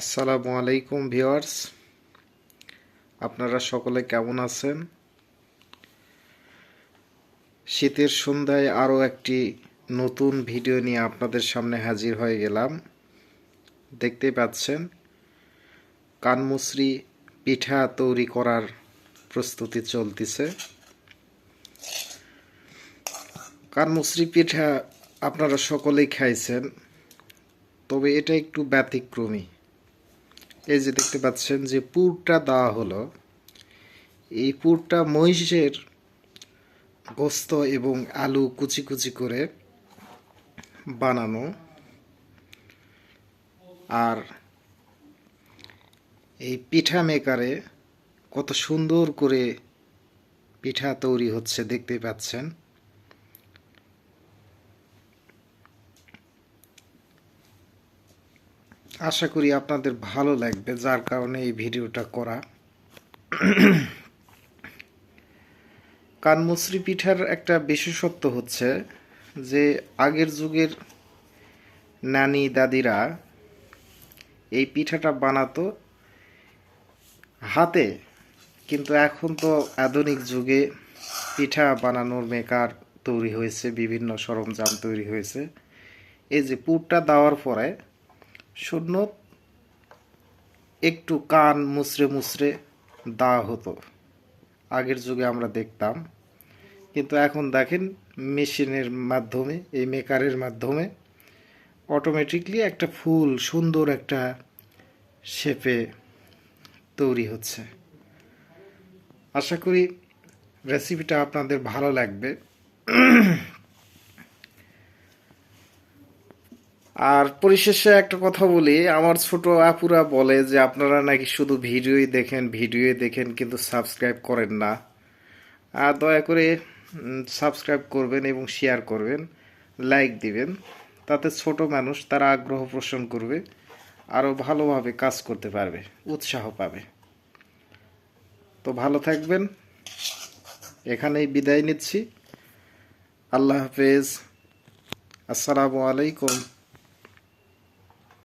আসসালামু আলাইকুম ভিউয়ার্স। আপনারা সকলে কেমন আছেন? শীতের সন্ধ্যায় আরও একটি নতুন ভিডিও নিয়ে আপনাদের সামনে হাজির হয়ে গেলাম। দেখতে পাচ্ছেন, কানমুসরি পিঠা তৈরি করার প্রস্তুতি চলতেছে। কানমুসরি পিঠা আপনারা সকলেই খাইছেন, তবে এটা একটু ব্যতিক্রমী। এই যে দেখতে পাচ্ছেন যে পুরটা দেওয়া হলো, এই পুরটা মহিষের গোস্ত এবং আলু কুচি কুচি করে বানানো। আর এই পিঠা মেকারে কত সুন্দর করে পিঠা তৈরি হচ্ছে, দেখতে পাচ্ছেন। আশা করি আপনাদের ভালো লাগবে, যার কারণে এই ভিডিওটা করা। কানমুসরি পিঠার একটা বিশেষত্ব হচ্ছে যে, আগের যুগের নানি দাদিরা এই পিঠাটা বানাতো হাতে, কিন্তু এখন তো আধুনিক যুগে পিঠা বানানোর মেকার তৈরি হয়েছে, বিভিন্ন সরঞ্জাম তৈরি হয়েছে। এই যে পুরটা দেওয়ার পরে শূন্য একটু কান মুচড়ে মুচড়ে দেওয়া হতো। আগের যুগে আমরা দেখতাম। কিন্তু এখন দেখেন, মেশিনের মাধ্যমে, এই মেকারের মাধ্যমে অটোমেটিকলি একটা ফুল, সুন্দর একটা শেপে তৈরি হচ্ছে। আশা করি রেসিপিটা আপনাদের ভালো লাগবে। আর পরিশেষে একটা কথা বলি, আমার ছোট আপুরা বলে যে আপনারা নাকি শুধু ভিডিওই দেখেন ভিডিওই দেখেন, কিন্তু সাবস্ক্রাইব করেন না। আর দয়া করে সাবস্ক্রাইব করবেন এবং শেয়ার করবেন লাইক দিবেন। তাতে ছোট মানুষ তারা আগ্রহ পোষণ করবে আরও ভালোভাবে কাজ করতে পারবে, উৎসাহ পাবে। তো ভালো থাকবেন। এখানেই বিদায় নিচ্ছি। আল্লাহ হাফেজ। আসসালামু আলাইকুম।